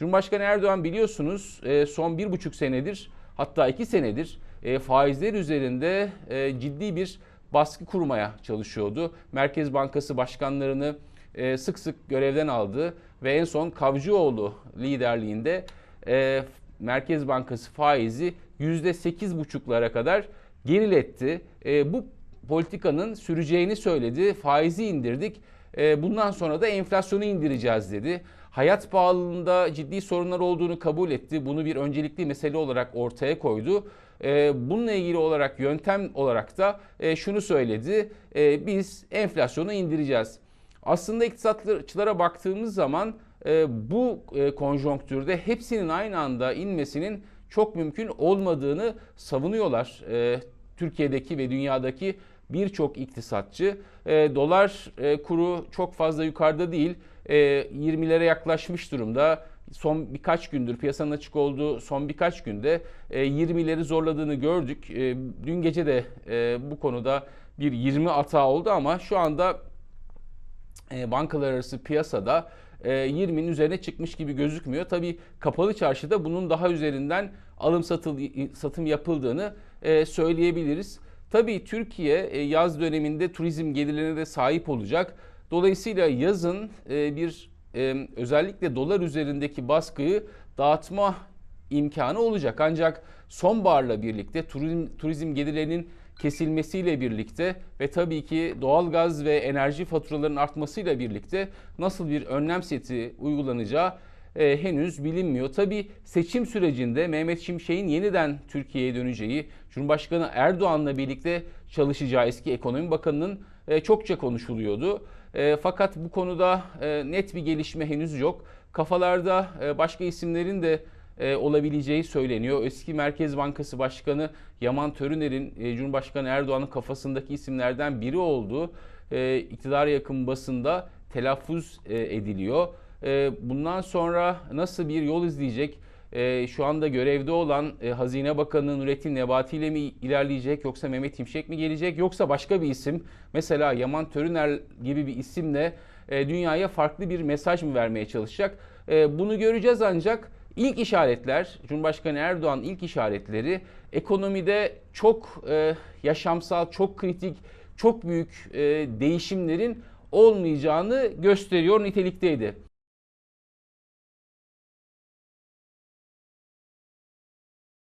Cumhurbaşkanı Erdoğan biliyorsunuz e, son bir buçuk senedir hatta iki senedir e, faizler üzerinde e, ciddi bir baskı kurmaya çalışıyordu. Merkez Bankası başkanlarını sık sık görevden aldı ve en son Kavcıoğlu liderliğinde Merkez Bankası faizi %8,5'lara kadar geriletti. Bu politikanın süreceğini söyledi. Faizi indirdik. E, bundan sonra da enflasyonu indireceğiz dedi. Hayat pahalılığında ciddi sorunlar olduğunu kabul etti. Bunu bir öncelikli mesele olarak ortaya koydu. E, bununla ilgili olarak yöntem olarak da e, şunu söyledi. E, biz enflasyonu indireceğiz. Aslında iktisatçılara baktığımız zaman e, bu e, konjonktürde hepsinin aynı anda inmesinin çok mümkün olmadığını savunuyorlar. Türkiye'deki ve dünyadaki birçok iktisatçı. E, dolar e, kuru çok fazla yukarıda değil. E, 20'lere yaklaşmış durumda. Son birkaç gündür piyasanın açık olduğu son birkaç günde e, 20'leri zorladığını gördük. E, dün gece de e, bu konuda bir 20 hata oldu ama şu anda e, bankalar arası piyasada e, 20'nin üzerine çıkmış gibi gözükmüyor. Tabii kapalı çarşıda bunun daha üzerinden alım satıl, satım yapıldığını e, söyleyebiliriz. Tabii Türkiye e, yaz döneminde turizm gelirlerine de sahip olacak. Dolayısıyla yazın e, bir e, özellikle dolar üzerindeki baskıyı dağıtma imkanı olacak. Ancak sonbaharla birlikte turizm, turizm gelirlerinin kesilmesiyle birlikte ve tabii ki doğalgaz ve enerji faturalarının artmasıyla birlikte nasıl bir önlem seti uygulanacağı e, henüz bilinmiyor. Tabii seçim sürecinde Mehmet Şimşek'in yeniden Türkiye'ye döneceği, Cumhurbaşkanı Erdoğan'la birlikte çalışacağı eski ekonomi bakanının e, çokça konuşuluyordu. E, fakat bu konuda e, net bir gelişme henüz yok. Kafalarda e, başka isimlerin de e, olabileceği söyleniyor. Eski Merkez Bankası Başkanı Yaman Törüner'in e, Cumhurbaşkanı Erdoğan'ın kafasındaki isimlerden biri olduğu e, iktidar yakın basında telaffuz e, ediliyor. E, bundan sonra nasıl bir yol izleyecek? E, şu anda görevde olan e, Hazine Bakanı Nurettin Nebati ile mi ilerleyecek yoksa Mehmet Şimşek mi gelecek yoksa başka bir isim mesela Yaman Törüner gibi bir isimle e, dünyaya farklı bir mesaj mı vermeye çalışacak? E, bunu göreceğiz ancak İlk işaretler, Cumhurbaşkanı Erdoğan ilk işaretleri ekonomide çok yaşamsal, çok kritik, çok büyük değişimlerin olmayacağını gösteriyor nitelikteydi.